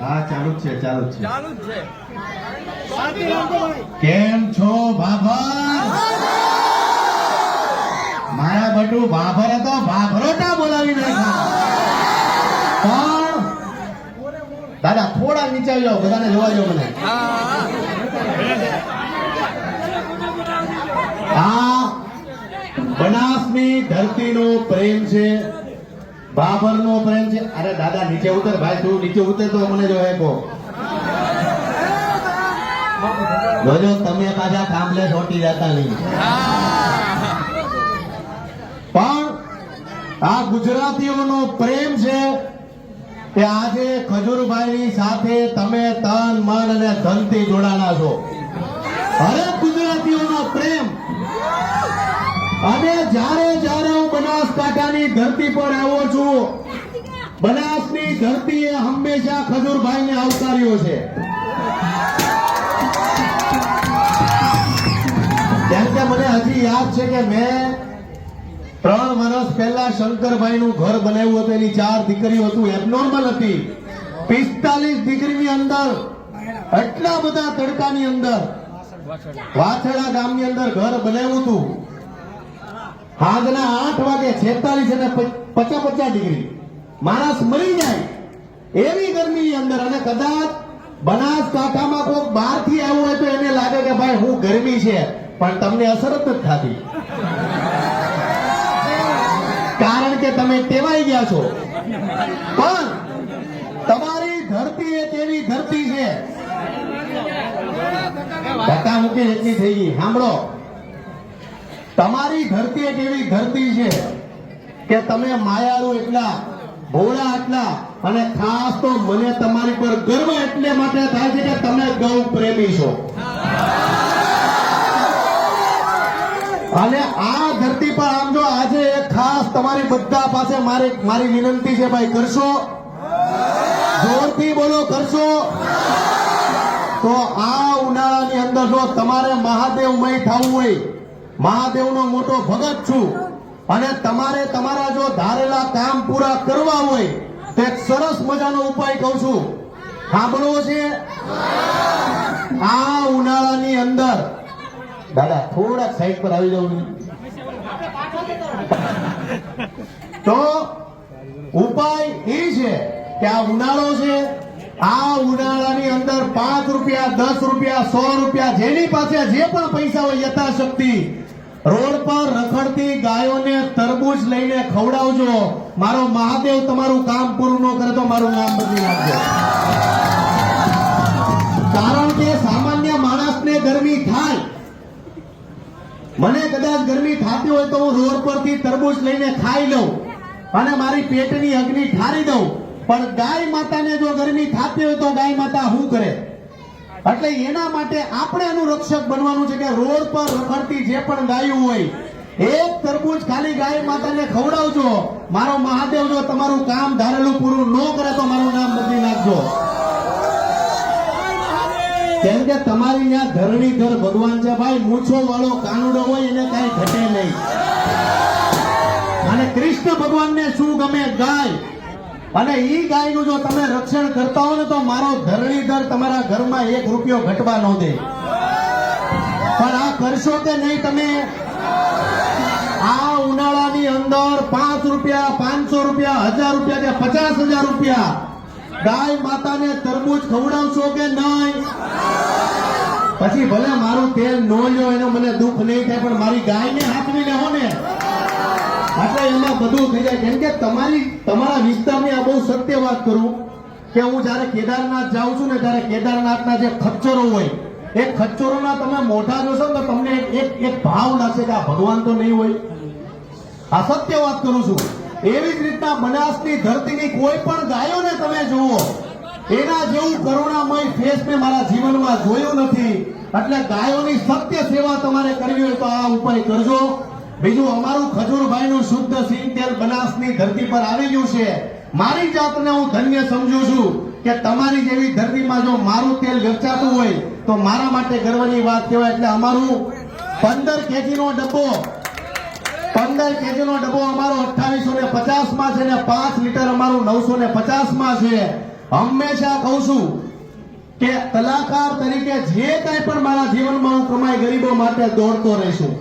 હા ચાલુ છે ચાલુ છે. ચાલુ છે. કેમ છો ભાભર મારા બટુ ભાભર હતો ભાભરોટા બોલાવી નાખ્યા. પણ દાદા થોડા નીચે આવી જાઓ બધાને જોવા જાઓ મને. આ બનાસની ધરતીનો પ્રેમ છે. બાબરનો પ્રેમ છે. અરે દાદા, નીચે ઉતર ભાઈ, તું નીચે ઉતર તો મને જો કહો. જોજો, તમે પાછા થાંભલે છોટી જતા નહીં. પણ આ ગુજરાતીઓનો પ્રેમ છે કે આજે ખજુરભાઈની સાથે તમે તન, મન અને ધનથી જોડાણા છો. હરેક ગુજરાતીઓનો પ્રેમ. અને જ્યારે બનાસકાંઠાની ધરતી પર આવ્યો છું. બનાસની ધરતીએ હંમેશા ખજૂરભાઈને આવકાર્યો છે. મને હજી યાદ છે કે મેં ત્રણ વર્ષ પહેલા શંકરભાઈનું ઘર બનાવ્યું હતું, એની ચાર દીકરીઓ હતું એબનોર્મલ હતી. પિસ્તાલીસ ડિગ્રીની અંદર, એટલા બધા તડકાની અંદર વાછડા ગામની અંદર ઘર બનાવ્યું હતું. સાંજના આઠ વાગે છેતાલીસ અને પચાસ પચાસ ડિગ્રી. માણસ મરી જાય. એવી ગરમીની અંદર અને કદાચ બનાસકાંઠામાં કોઈ બહારથી આવ્યું હોય તો એને લાગે કે ભાઈ હું ગરમી છે, પણ તમને અસર જ નથી થતી. કારણ કે તમે ટેવાઈ ગયા છો. પણ તમારી ધરતી એક એવી ધરતી છે. ધક્કા મૂકી એટલી થઈ ગઈ. સાંભળો. તમારી ધરતી એક એવી ધરતી છે કે તમે માયાળુ એટલા, ભોળા એટલા અને ખાસ તો મને તમારી પર ગર્વ એટલે માટે થાય છે કે તમે ગૌ પ્રેમી છો. અને આ ધરતી પર આમ જો આજે ખાસ તમારી બધા પાસે મારી મારી વિનંતી છે ભાઈ, કરશો? જોરથી બોલો, કરશો? તો આ ઉનાળાની અંદર જો તમારે મહાદેવમય થવું હોય મહાદેવનો મોટો ભગત છું. અને તમારે તમારા જો ધારેલા કામ પૂરા કરવા હોય, તો એક સરસ મજાનો ઉપાય કહું છું. સાંભળવો છે? આ ઉનાળાની અંદર. દાદા, થોડાક સાઈડ પર આવી જાવ તો ઉપાય એ છે કે આ ઉનાળો છે, આ ઉનાળાની અંદર પાંચ રૂપિયા, દસ રૂપિયા, સો રૂપિયા જેની પાસે જે પણ પૈસા હોય યથાશક્તિ રોડ પર રખડતી ગાયોને તરબૂચ લઈને ખવડાવજો. મારો મહાદેવ તમારું કામ પૂરું ન કરે તો મારું નામ બદલી નાખજો. કારણ કે સામાન્ય માણસને ગરમી થાય. મને કદાચ ગરમી થતી હોય તો હું રોડ પરથી તરબૂચ લઈને ખાઈ લઉં અને મારી પેટની અગ્નિ ઠારી દઉં. પણ ગાય માતાને જો ગરમી થતી હોય તો ગાય માતા શું કરે? એટલે એના માટે આપણે એનું બનવાનું છે કે રોડ પર રખડતી જે પણ ગાયું હોય, એક તરબૂચ ખાલી ગાય માતાને ખવડાવજો. મારો મહાદેવ જો તમારું કામ ધારેલું પૂરું ન કરે તો મારું નામ બદલી નાખજો. કેમ કે તમારી ત્યાં ધરણીધર ભગવાન છે ભાઈ મૂછો વાળો કાનુડો હોય એને કઈ ઘટે નહીં. અને કૃષ્ણ ભગવાનને શું ગમે ગાય? અને ઈ ગાયનું જો તમે રક્ષણ કરતા હો ને તો મારો ધરણીધર તમારા ઘરમાં એક રૂપિયો ઘટવા ન દે. પણ આ કરશો કે નહીં તમે? આ ઉનાળાની અંદર પાંચ રૂપિયા, પાંચસો રૂપિયા, હજાર રૂપિયા કે પચાસ હજાર રૂપિયા ગાય માતાને તરબૂચ ખવડાવશો કે નહીં? પછી ભલે મારું તેલ નો લ્યો, એનો મને દુઃખ નહીં થાય, પણ મારી ગાયને હાથવી લેવો ને. એટલે એમાં બધું થઈ જાય. કેમ કે તમારી, તમારા વિસ્તારની બહુ સત્ય વાત કરું કે હું જ્યારે કેદારનાથ જાઉં છું ને ત્યારે કેદારનાથના જે ખચ્ચરો હોય, એ ખચ્ચરોના તમે મોઢા જોશો ને તો તમને એક- ભાવ લાગશે કે આ ભગવાન તો નહીં હોય. આ સત્ય વાત કરું છું. એવી જ રીતના બનાસની ધરતીની કોઈ પણ ગાયોને તમે જુઓ, એના જેવું કરુણામય ફેસ મેં મારા જીવનમાં જોયું નથી. એટલે ગાયોની સત્ય સેવા તમારે કરવી હોય તો આ ઉપાય કરજો. બીજું અમારું ખજૂરભાઈનું શુદ્ધ સિંહ તેલ બનાસની ધરતી પર આવી ગયું છે. મારી જાતને હું ધન્ય સમજુ છું કે તમારી જેવી ધરતીમાં જો મારું તેલ વેચાતું હોય, તો મારા માટે ગર્વની વાત કહેવાય. એટલે અમારું પંદર કેજીનો ડબ્બો, પંદર કેજી નો ડબ્બો અમારો અઠ્ઠાવીસો ને પચાસમાં છે ને પાંચ લીટર અમારું નવસો ને પચાસમાં છે. હંમેશા કહું છું કે કલાકાર તરીકે જે કંઈ પણ મારા જીવનમાં હું કમાઈ ગરીબો માટે દોડતો રહીશું.